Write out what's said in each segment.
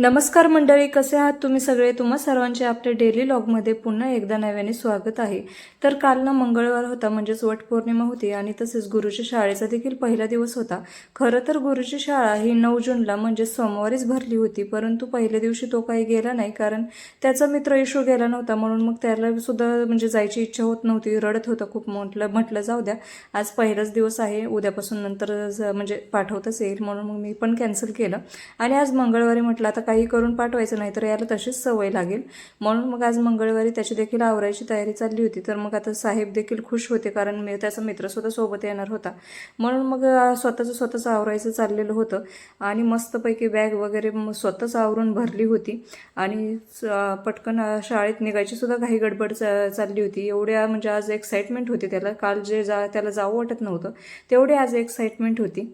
नमस्कार मंडळी कसे आहात तुम्ही सगळे? तुम्हा सर्वांचे आपल्या डेली लॉगमध्ये पुन्हा एकदा नव्याने स्वागत आहे. तर काल ना मंगळवार होता म्हणजेच वटपौर्णिमा होती आणि तसेच गुरुच्या शाळेचा देखील पहिला दिवस होता. खरं तर गुरुची शाळा ही नऊ जूनला म्हणजे सोमवारीच भरली होती परंतु पहिल्या दिवशी तो काही गेला नाही कारण त्याचा मित्र इशू गेला नव्हता म्हणून मग त्याला सुद्धा म्हणजे जायची इच्छा होत नव्हती रडत होता खूप म्हटलं म्हटलं जाऊ द्या आज पहिलाच दिवस आहे उद्यापासून नंतर ज- म्हणजे पाठवतच येईल म्हणून मग मी पण कॅन्सल केलं. आणि आज मंगळवारी म्हटलं आता काही करून पाठवायचं नाही तर याला तशीच सवय लागेल. म्हणून मग आज मंगळवारी त्याची देखील आवरायची तयारी चालली होती. तर मग आता साहेब देखील खुश होते कारण मी त्याचा मित्रसुद्धा सोबत येणार होता. म्हणून मग स्वतःचं स्वतःच आवरायचं चाललेलं होतं. आणि मस्तपैकी बॅग वगैरे मग स्वतःच आवरून भरली होती. आणि पटकन शाळेत निघायची सुद्धा काही गडबड चालली होती. एवढ्या म्हणजे आज एक्साइटमेंट होती त्याला. काल जे जा त्याला जावं वाटत नव्हतं. तेवढी आज एक्साइटमेंट होती.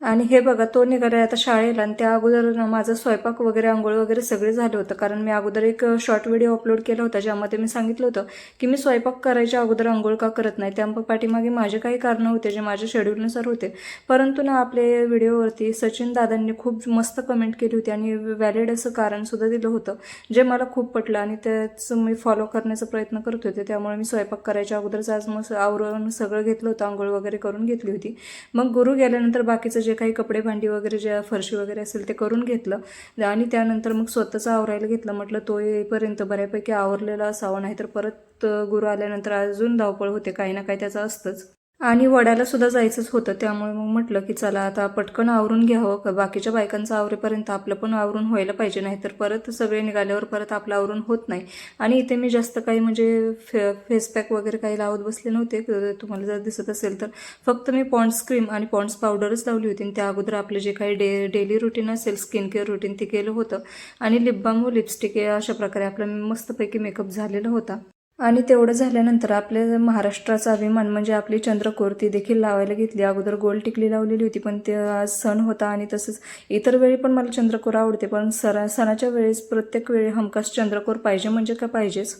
आणि हे बघा तो निघाला आता शाळेला आणि त्या अगोदर माझं स्वयंपाक वगैरे आंघोळ वगैरे सगळे झालं होतं. कारण मी अगोदर एक शॉर्ट व्हिडिओ अपलोड केला होता ज्यामध्ये मी सांगितलं होतं की मी स्वयंपाक करायच्या अगोदर आंघोळ का करत नाही. त्या पाठीमागे माझे काही कारणं होते जे माझ्या शेड्यूलनुसार होते. परंतु ना आपल्या व्हिडिओवरती सचिन दादांनी खूप मस्त कमेंट केली होती आणि व्हॅलिड असं कारणसुद्धा दिलं होतं जे मला खूप पटलं आणि त्याचं मी फॉलो करण्याचा प्रयत्न करत होते. त्यामुळे मी स्वयंपाक करायच्या अगोदरच आज मग आवरून सगळं घेतलं होतं आंघोळ वगैरे करून घेतली होती. मग गुरु गेल्यानंतर बाकीचं जे काही कपडे भांडी वगैरे जे फरशी वगैरे असेल ते करून घेतलं. आणि त्यानंतर मग स्वतःचं आवरायला घेतलं. म्हटलं तो येईपर्यंत बऱ्यापैकी आवरलेला असावा नाहीतर परत गुरु आल्यानंतर अजून धावपळ होते. काही ना काही त्याचं असतंच. आणि वड्याला सुद्धा जायचंच होतं. त्यामुळे मग म्हटलं की चला आता पटकन आवरून घ्यावं. का बाकीच्या बायकांचं आवरेपर्यंत आपलं पण आवरून व्हायला पाहिजे. नाही तर परत सगळे निघाल्यावर परत आपलं आवरून होत नाही. आणि इथे मी जास्त काही म्हणजे फे फेसपॅक वगैरे काही लावत बसले नव्हते. तुम्हाला जर दिसत असेल तर. फक्त मी पॉन्ड्स क्रीम आणि पॉन्ड्स पावडरच लावली होती. आणि त्या अगोदर आपलं जे काही डे डेली रुटीन असेल स्किन केअर रुटीन ते केलं होतं. आणि लिप बाम व लिपस्टिक अशा प्रकारे आपला मस्तपैकी मेकअप झालेला होता. आणि तेवढं झाल्यानंतर आपल्या महाराष्ट्राचा अभिमान म्हणजे आपली चंद्रकोर ती देखील लावायला घेतली. अगोदर गोल टिकली लावलेली होती पण ते आज सण होता आणि तसंच इतर वेळी पण मला चंद्रकोर आवडते पण सरा सणाच्या वेळेस प्रत्येक वेळी हमखास चंद्रकोर पाहिजे म्हणजे का पाहिजेच?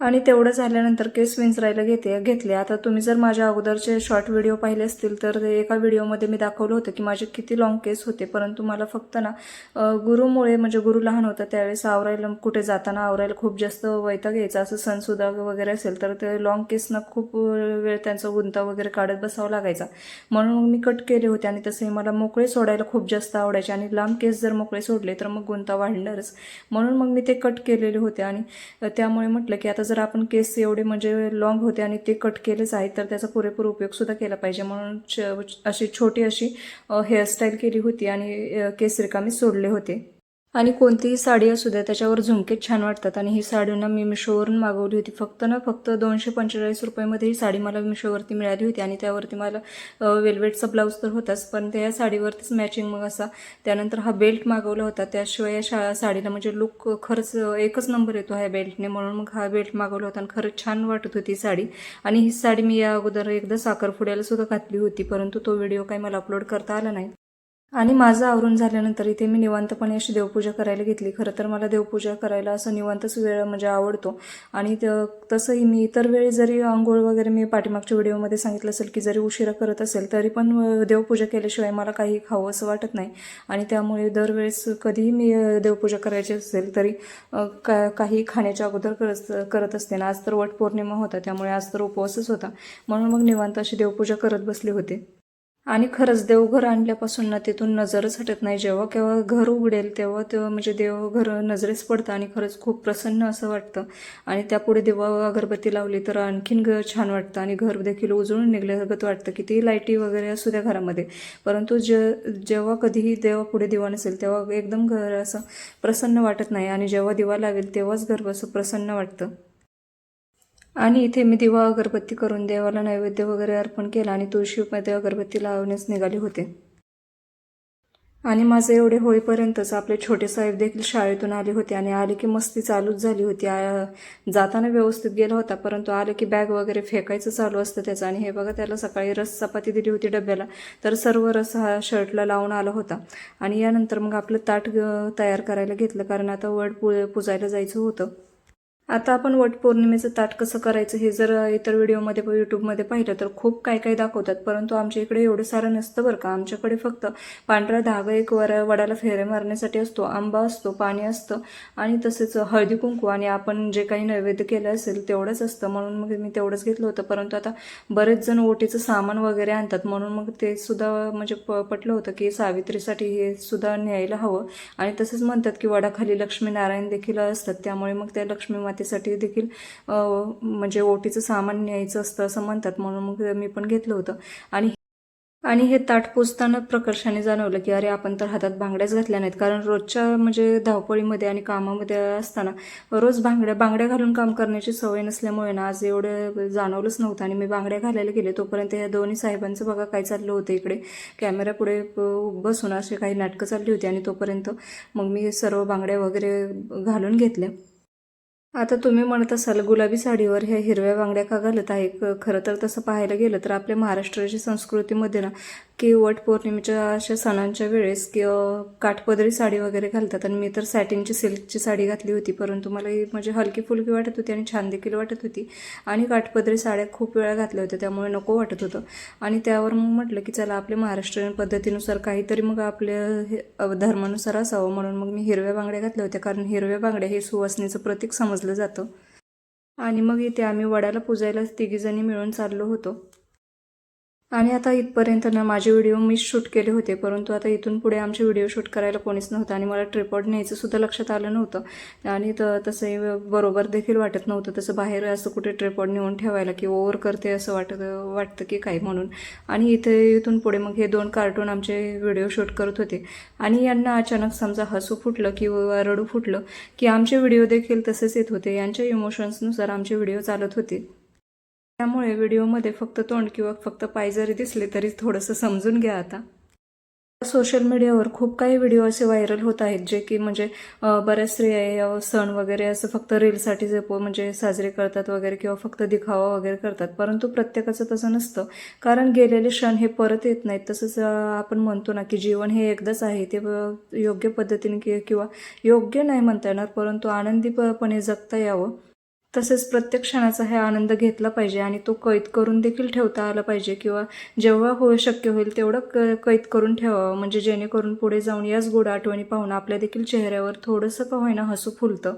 आणि तेवढं झाल्यानंतर केस विंचरायला घेते घेतले. आता तुम्ही जर माझ्या अगोदरचे शॉर्ट व्हिडिओ पाहिले असतील तर ते एका व्हिडिओमध्ये मी दाखवलं होतं की माझे किती लॉंग केस होते. परंतु मला फक्त ना गुरुमुळे म्हणजे गुरु लहान होता त्यावेळेस आवरायला कुठे जाताना आवरायला खूप जास्त वैताग यायचा. असं सणसुद्धा वगैरे असेल तर ते लॉंग केसनं खूप वेळ त्यांचा गुंता वगैरे काढत बसावं लागायचा. म्हणून मग मी कट केले होते आणि तसे मला मोकळे सोडायला खूप जास्त आवडायचे. आणि लांब केस जर मोकळे सोडले तर मग गुंता वाढणारच. म्हणून मग मी ते कट केलेले होते आणि त्यामुळे म्हटलं की आता जर आपण केस एवढे म्हणजे लॉंग होते आणि ते कट केलेच आहेत तर त्याचा पुरेपूर उपयोगसुद्धा केला पाहिजे. म्हणून छ- अशी छोटी अशी हेअरस्टाईल केली होती आणि केस रिकामी सोडले होते. आणि कोणतीही साडी असू द्या त्याच्यावर झुमके छान वाटतात. आणि ही साडी ना मी मिशोवरून मागवली होती. फक्त ना फक्त दोनशे पंचेचाळीस रुपयामध्ये ही साडी मला मिशोवरती मिळाली होती. आणि त्यावरती मला वेल्वेटचा ब्लाऊज तर होताच पण त्या साडीवरतीच मॅचिंग मग असा त्यानंतर हा बेल्ट मागवला होता. त्याशिवाय या शा साडीला म्हणजे लुक खरंच एकच नंबर येतो ह्या बेल्टने म्हणून मग हा बेल्ट मागवला होता आणि खरंच छान वाटत होती ही साडी. आणि ही साडी मी या अगोदर एकदा साखरपुड्याला सुद्धा घातली होती परंतु तो व्हिडिओ काही मला अपलोड करता आला नाही. आणि माझं आवरून झाल्यानंतर इथे मी निवांतपणे अशी देवपूजा करायला घेतली. खरं तर मला देवपूजा करायला असं निवांतच वेळ म्हणजे आवडतो. आणि त- तसंही मी इतर वेळी जरी आंघोळ वगैरे मी पाठीमागच्या व्हिडिओमध्ये सांगितलं असेल की जरी उशिरा करत असेल तरी पण देवपूजा केल्याशिवाय मला काही खावं असं वाटत नाही. आणि त्यामुळे दरवेळेस कधीही मी देवपूजा करायची असेल तरी का काही खाण्याच्या अगोदर करत करत असते. ना आज तर वटपौर्णिमा होता त्यामुळे आज तर उपवासच होता. म्हणून मग निवांत अशी देवपूजा करत बसले होते. आणि खरंच देवघर आणल्यापासून ना तिथून नजरच हटत नाही. जेव्हा केव्हा घर उघडेल तेव्हा तेव्हा म्हणजे देवघर नजरेस पडतं आणि खरंच खूप प्रसन्न असं वाटतं. आणि त्यापुढे देवा अगरबत्ती लावली तर आणखीन घर छान वाटतं आणि घर देखील उजळून निघल्यागत वाटतं. कितीही लाईटी वगैरे असू द्या घरामध्ये परंतु जे जेव्हा कधीही देवापुढे दिवा नसेल तेव्हा एकदम घर असं प्रसन्न वाटत नाही. आणि जेव्हा दिवा लागेल तेव्हाच घर असं प्रसन्न वाटतं. आणि इथे मी दिवा अगरबत्ती करून देवाला नैवेद्य वगैरे अर्पण केला आणि तुळशीमध्ये अगरबत्ती लावण्यास निघाली होते. आणि माझे एवढे होईपर्यंतच आपले छोटे साहेब देखील शाळेतून आले होते आणि आले की मस्ती चालूच झाली होती. आ- जाताना व्यवस्थित गेला होता परंतु आले की बॅग वगैरे फेकायचं चालू असतं त्याचं आणि हे बघा त्याला सकाळी रस चपाती दिली होती डब्याला तर सर्व रस हा शर्टला लावून आला होता. आणि यानंतर मग आपलं ताट तयार करायला घेतलं कारण आता वड पु पुजायला जायचं होतं. आता आपण वटपौर्णिमेचं ताट कसं करायचं हे जर इतर व्हिडिओमध्ये यूट्यूबमध्ये पाहिलं तर खूप काय काय दाखवतात परंतु आमच्या इकडे एवढं सारं नसतं बरं का. आमच्याकडे फक्त पांढरा धागा एक वर वडाला फेरे मारण्यासाठी असतो आंबा असतो पाणी असतं आणि तसेच हळदी कुंकू आणि आपण जे काही नैवेद्य केलं असेल तेवढंच असतं. म्हणून मग मी तेवढंच घेतलं होतं परंतु आता बरेच जण ओटीचं सामान वगैरे आणतात. म्हणून मग ते सुद्धा म्हणजे प पटलं होतं की सावित्रीसाठी हे सुद्धा न्यायला हवं. आणि तसंच म्हणतात की वडाखाली लक्ष्मीनारायण देखील असतात त्यामुळे मग त्या लक्ष्मी मातेसाठी देखील म्हणजे ओटीचं सामान न्यायचं असतं असं म्हणतात. म्हणून मग मी पण घेतलं होतं. आणि आणि हे ताट पुसताना प्रकर्षाने जाणवलं की अरे आपण तर हातात बांगड्याच घातल्या नाहीत. कारण रोजच्या म्हणजे धावपळीमध्ये आणि कामामध्ये असताना रोज बांगड्या बांगड्या घालून काम करण्याची सवय नसल्यामुळे ना आज एवढं जाणवलंच नव्हतं. आणि मी बांगड्या घालायला गेले तोपर्यंत या दोन्ही साहेबांचं बघा काय चाललं होतं इकडे. कॅमेऱ्यापुढे पुढे बसून असे काही नाटकं चालली होती आणि तोपर्यंत मग मी सर्व बांगड्या वगैरे घालून घेतल्या. आता तुम्ही म्हणत असाल गुलाबी साडीवर ह्या हिरव्या बांगड्या का घालत आहे? खरं तर तसं पाहायला गेलं तर आपल्या महाराष्ट्राच्या संस्कृतीमध्ये ना की वट पौर्णिमेच्या अशा सणांच्या वेळेस की काठपदरी साडी वगैरे घालतात. आणि मी तर सॅटिनची सिल्कची साडी घातली होती परंतु मला ही म्हणजे हलकी फुलकी वाटत होती आणि छान देखील वाटत होती. आणि काठपदरी साड्या खूप वेळा घातल्या होत्या त्यामुळे नको वाटत होतं. आणि त्यावर मग म्हटलं की चला आपल्या महाराष्ट्रीयन पद्धतीनुसार काहीतरी मग आपल्या हे धर्मानुसार असावं. म्हणून मग मी हिरव्या बांगड्या घातल्या होत्या कारण हिरव्या बांगड्या हे सुवासनेचं प्रतीक समजलं जातं. आणि मग इथे आम्ही वडाला पूजायला तिघीजणी मिळून चाललो होतो. आणि आता इथपर्यंत ना माझे व्हिडिओ मी शूट केले होते परंतु आता इथून पुढे आमचे व्हिडिओ शूट करायला कोणीच नव्हतं आणि मला ट्रिपॉड न्यायचं सुद्धा लक्षात आलं नव्हतं. आणि त तसंही बरोबर देखील वाटत नव्हतं. तसं बाहेर असं कुठे ट्रिपॉड नेऊन ठेवायला की ओव्हर करते असं वाटत वाटतं की काय म्हणून. आणि इथे इथून पुढे मग हे दोन कार्टून आमचे व्हिडिओ शूट करत होते. आणि यांना अचानक समजा हसू फुटलं किंवा रडू फुटलं की आमचे व्हिडिओ देखील तसेच येत होते. यांच्या इमोशन्सनुसार आमचे व्हिडिओ चालत होते. त्यामुळे व्हिडिओमध्ये फक्त तोंड किंवा फक्त पाय जरी दिसले तरी थोडंसं समजून घ्या आता. सोशल मीडियावर खूप काही व्हिडिओ असे व्हायरल होत आहेत जे की म्हणजे बऱ्याच स्त्रिया सण वगैरे असं फक्त रीलसाठी जे प- म्हणजे साजरे करतात वगैरे किंवा फक्त दिखावा वगैरे करतात. परंतु प्रत्येकाचं तसं नसतं. कारण गेलेले क्षण हे परत येत नाहीत. तसंच आपण म्हणतो ना की जीवन हे एकदाच आहे. ते योग्य पद्धतीने किंवा योग्य नाही म्हणता येणार परंतु आनंदीपणे जगता यावं. तसेच प्रत्येक क्षणाचा हे आनंद घेतला पाहिजे आणि तो कैद करून देखील ठेवता आला पाहिजे किंवा जेव्हा हो शक्य होईल तेवढं क कैद करून ठेवावं. म्हणजे जेणेकरून पुढे जाऊन याच गोड आठवणी पाहून आपल्या देखील चेहऱ्यावर थोडंसं का होईना हसू फुलतं.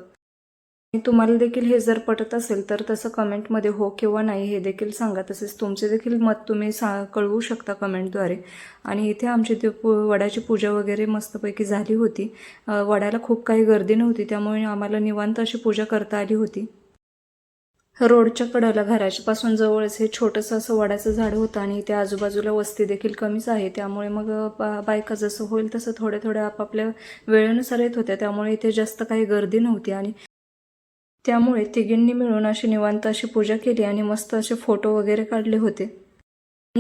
आणि तुम्हाला देखील हे जर पटत असेल तर तसं कमेंटमध्ये हो किंवा नाही हे देखील सांगा. तसेच तुमचे देखील मत तुम्ही सा कळवू शकता कमेंटद्वारे. आणि इथे आमची ते पू वडाची पूजा वगैरे मस्तपैकी झाली होती. वडाला खूप काही गर्दी नव्हती त्यामुळे आम्हाला निवांत अशी पूजा करता आली होती. रोडच्या कडेला घराच्यापासून जवळच हे छोटंसं असं वडाचं झाड होतं आणि इथे आजूबाजूला वस्ती देखील कमीच आहे. त्यामुळे मग बा- बायका जसं होईल तसं थोड्या थोड्या आपापल्या वेळेनुसार येत होत्या. त्यामुळे इथे जास्त काही गर्दी नव्हती आणि त्यामुळे तिघींनी मिळून अशी निवांत अशी पूजा केली आणि मस्त असे फोटो वगैरे काढले होते.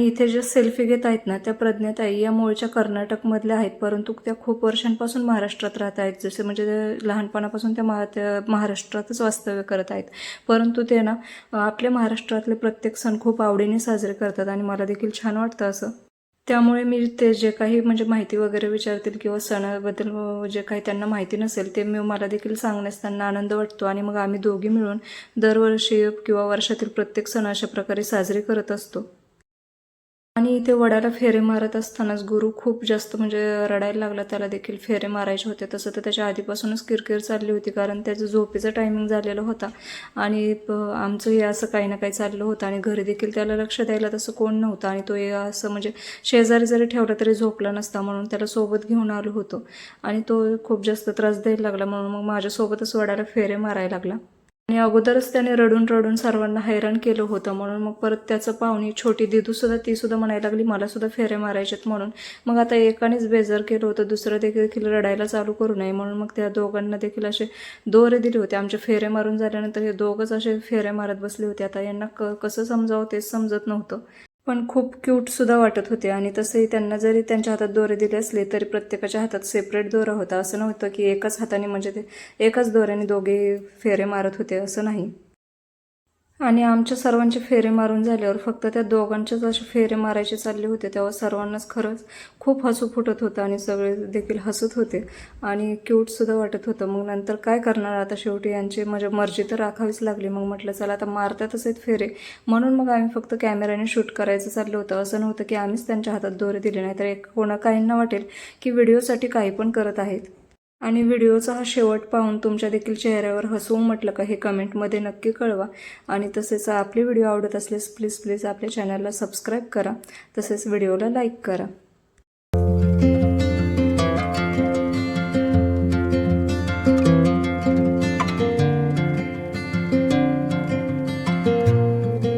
इथे ज्या सेल्फी घेत आहेत ना त्या प्रज्ञाताई या मूळच्या कर्नाटकमधल्या आहेत. परंतु त्या खूप वर्षांपासून महाराष्ट्रात राहत आहेत. जसे म्हणजे लहानपणापासून त्या महा त्या महाराष्ट्रातच वास्तव्य करत आहेत. परंतु ते ना आपल्या महाराष्ट्रातले प्रत्येक सण खूप आवडीने साजरे करतात आणि मला देखील छान वाटतं असं. त्यामुळे मी ते जे काही म्हणजे माहिती वगैरे विचारतील किंवा सणाबद्दल जे काही त्यांना माहिती नसेल ते मी मला देखील सांगण्यास त्यांना आनंद वाटतो आणि मग आम्ही दोघी मिळून दरवर्षी किंवा वर्षातील प्रत्येक सण अशा प्रकारे साजरे करत असतो. आणि इथे वडाला फेरे मारत असतानाच गुरु खूप जास्त म्हणजे रडायला लागला. त्याला देखील फेरे मारायचे होते. तसं तर त्याच्या आधीपासूनच किरकिर चालली होती कारण त्याचं झोपेचं टायमिंग झालेलं होता. आणि प- आमचं हे असं काही ना काही चाललं होतं आणि घरी देखील त्याला लक्ष द्यायला तसं कोण नव्हतं. आणि तो हे असं म्हणजे शेजारी जरी ठेवला तरी झोपला नसता म्हणून त्याला सोबत घेऊन आलो होतो. आणि तो खूप जास्त त्रास द्यायला लागला म्हणून मग माझ्यासोबतच वडाला फेरे मारायला लागला. आणि अगोदरच त्याने रडून रडून सर्वांना हैराण केलं होतं. म्हणून मग परत त्याचं पाहुणी छोटी दिदूसुद्धा तीसुद्धा ती सुद्धा म्हणायला लागली मला सुद्धा फेरे मारायचेत म्हणून. मग आता एकानेच बेजार केलं होतं दुसरं देखील रडायला चालू करू नये. म्हणून मग त्या दोघांना देखील असे दोरे दिले होते. आमचे फेरे मारून झाल्यानंतर हे दोघंच असे फेरे मारत बसले होते. आता यांना क कसं समजावं तेच समजत नव्हतं. पण खूप क्यूटसुद्धा वाटत होते. आणि तसंही त्यांना जरी त्यांच्या हातात दोरे दिले असले तरी प्रत्येकाच्या हातात सेपरेट दोरा होता. असं नव्हतं की एकाच हाताने म्हणजे ते एकाच दोऱ्याने दोघे फेरे मारत होते असं नाही. आणि आमच्या सर्वांचे फेरे मारून झाल्यावर फक्त त्या दोघांचेच असे फेरे मारायचे चालले होते तेव्हा सर्वांनाच खरंच खूप हसू फुटत होतं आणि सगळे देखील हसत होते आणि क्यूटसुद्धा वाटत होतं. मग नंतर काय करणार? आता शेवटी यांची म्हणजे मर्जी तर राखावीच लागली. मग म्हटलं चला आता मारतातच आहेत फेरे. म्हणून मग आम्ही फक्त कॅमेऱ्याने शूट करायचं चाललं होतं. असं नव्हतं की आम्हीच त्यांच्या हातात दोरे दिले नाही तर एक कोणा काहींना वाटेल की व्हिडिओसाठी काही पण करत आहेत. आणि व्हिडिओचा हा शेवट पाहून तुमच्या देखील चेहऱ्यावर हसवू म्हटलं का हे कमेंटमध्ये नक्की कळवा. आणि तसेच आपले व्हिडिओ आवडत असल्यास प्लीज प्लीज आपल्या चॅनलला सबस्क्राईब करा. तसेच व्हिडिओला लाईक करा.